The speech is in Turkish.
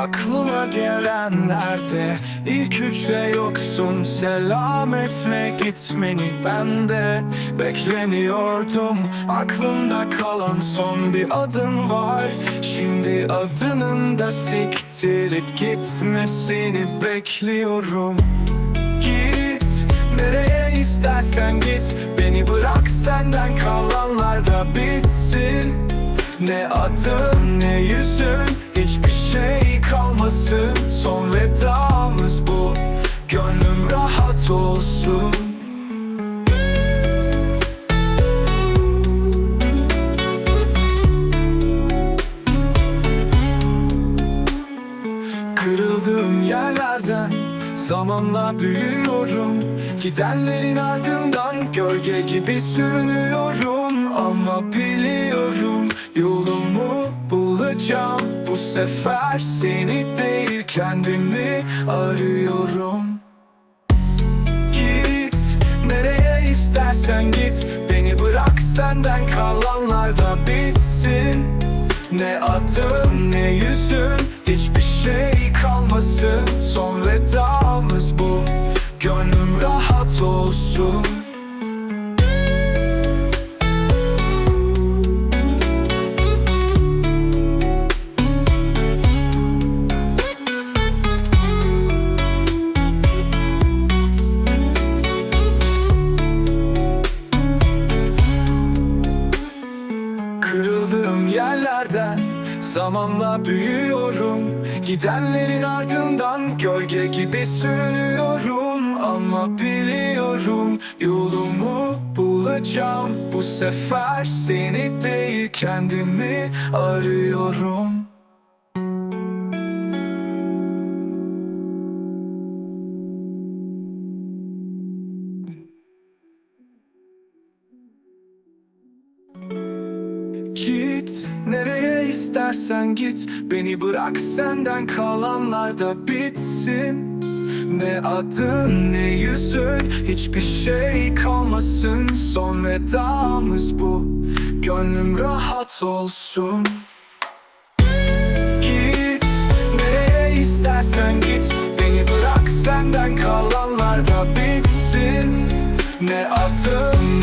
Aklıma gelenlerde ilk üçte yoksun. Selam etme gitmeni ben de Bekleniyordum Aklımda kalan son bir adım var. Şimdi adının da siktirip gitmesini bekliyorum. Git nereye istersen git. Beni bırak senden kalanlar da bitsin. Ne adın ne rahat olsun. Kırıldığım yerlerden Zamanla büyüyorum. Gidenlerin ardından Gölge gibi sürünüyorum. Ama biliyorum Yolumu bulacağım. Bu sefer seni değil kendimi arıyorum istersen git. Beni bırak senden kalanlar da bitsin. Ne adın ne yüzün Hiçbir şey kalmasın. Son vedamız bu. Gönlüm rahat olsun Zamanla büyüyorum. Gidenlerin ardından Gölge gibi sürünüyorum. Ama biliyorum Yolumu bulacağım. Bu sefer seni değil kendimi arıyorum Git nereye istersen git. Beni bırak senden kalanlar da bitsin. Ne adın ne yüzün Hiçbir şey kalmasın. Son vedamız bu. Gönlüm rahat olsun. Git nereye istersen git. Beni bırak senden kalanlar da bitsin. Ne adın